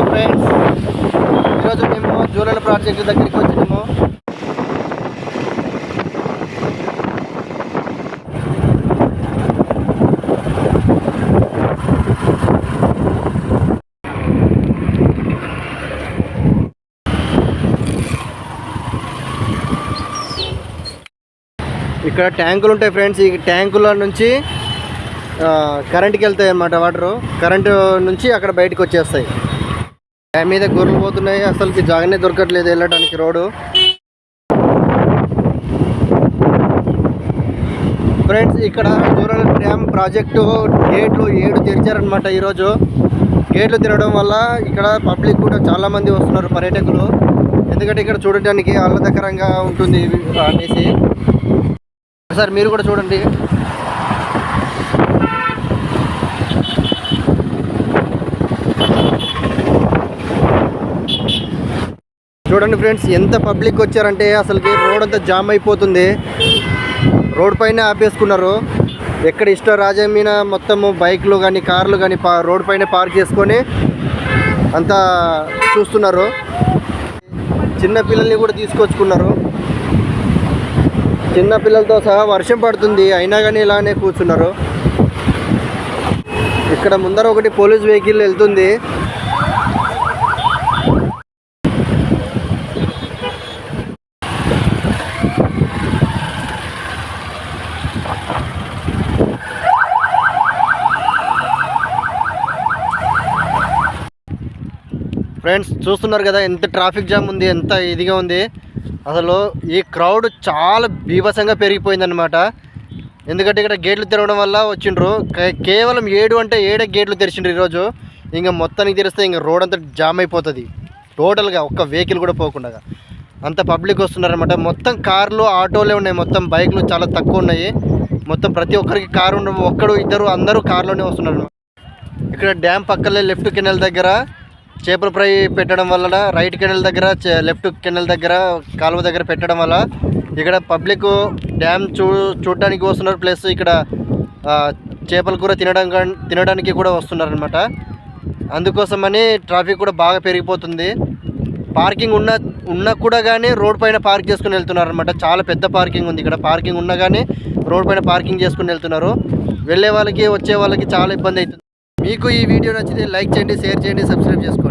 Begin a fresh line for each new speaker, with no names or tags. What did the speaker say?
Hello friends. ఈరోజు మేము జూలల project దగ్గరికి వచ్చినాము. ఇక్కడ ట్యాంకులు ఉంటాయి ఫ్రెండ్స్. ఈ ట్యాంకుల నుంచి కరెంట్కి వెళ్తాయి అన్నమాట వాటర్. కరెంటు నుంచి అక్కడ బయటకు వచ్చేస్తాయి. టైం మీద గొర్రెలు పోతున్నాయి. అసలుకి జాగానే దొరకట్లేదు వెళ్ళడానికి రోడ్డు. ఫ్రెండ్స్ ఇక్కడ రూరల్ డ్యామ్ ప్రాజెక్టు గేట్లు ఏడు తెరిచారనమాట ఈరోజు. గేట్లు తినడం వల్ల ఇక్కడ పబ్లిక్ కూడా చాలామంది వస్తున్నారు పర్యాటకులు. ఎందుకంటే ఇక్కడ చూడడానికి ఆహ్లాదకరంగా ఉంటుంది అనేసి. సార్ మీరు కూడా చూడండి. చూడండి ఫ్రెండ్స్ ఎంత పబ్లిక్ వచ్చారంటే అసలుకి రోడ్ అంతా జామ్ అయిపోతుంది. రోడ్ పైన ఆపేసుకున్నారు. ఎక్కడ ఇష్టం రాజమీన మొత్తము బైక్లు కానీ కార్లు కానీ పా రోడ్ పైన పార్క్ చేసుకొని అంతా చూస్తున్నారు. చిన్న పిల్లల్ని కూడా తీసుకొచ్చుకున్నారు. చిన్న పిల్లలతో సహా వర్షం పడుతుంది. అయినా కానీ ఇలానే కూర్చున్నారు. ఇక్కడ ముందర ఒకటి పోలీస్ వెహికల్ వెళ్తుంది. ఫ్రెండ్స్ చూస్తున్నారు కదా ఎంత ట్రాఫిక్ జామ్ ఉంది ఎంత ఇదిగా ఉంది. అసలు ఈ క్రౌడ్ చాలా బీభత్సంగా పెరిగిపోయిందనమాట ఎందుకంటే ఇక్కడ గేట్లు తెరవడం వల్ల వచ్చిండ్రు. కేవలం ఏడు అంటే ఏడే గేట్లు తెరిచిండ్రు ఈరోజు. ఇంకా మొత్తానికి తెరిస్తే ఇంకా రోడ్ అంతా జామ్ అయిపోతుంది. టోటల్గా ఒక్క వెహికల్ కూడా పోకుండా అంత పబ్లిక్ వస్తున్నారనమాట మొత్తం కార్లు ఆటోలే ఉన్నాయి. మొత్తం బైక్లు చాలా తక్కువ ఉన్నాయి. మొత్తం ప్రతి ఒక్కరికి కారు ఉండ ఒక్కడు ఇద్దరు అందరూ కార్లోనే వస్తున్నారు ఇక్కడ డ్యామ్ పక్కనే లెఫ్ట్ కెనల్ దగ్గర చేపల ఫ్రై పెట్టడం వలన రైట్ కెనల్ దగ్గర చే- లెఫ్ట్ కెనల్ దగ్గర కాలువ దగ్గర పెట్టడం వల్ల ఇక్కడ పబ్లిక్ డ్యామ్ చూ చూడడానికి వస్తున్నారు. ప్లస్ ఇక్కడ చేపల కూర తినడం తినడానికి కూడా వస్తున్నారు అనమాట అందుకోసమని ట్రాఫిక్ కూడా బాగా పెరిగిపోతుంది. పార్కింగ్ ఉన్న ఉన్నా కూడా కానీ రోడ్ పైన పార్క్ చేసుకుని వెళ్తున్నారు అనమాట చాలా పెద్ద పార్కింగ్ ఉంది ఇక్కడ. పార్కింగ్ ఉన్నా కానీ రోడ్ పైన పార్కింగ్ చేసుకుని వెళ్తున్నారు. వెళ్ళే వాళ్ళకి వచ్చే వాళ్ళకి చాలా ఇబ్బంది అవుతుంది. మీకు ఈ వీడియో నచ్చితే లైక్ చేయండి షేర్ చేయండి సబ్స్క్రైబ్ చేసుకోండి.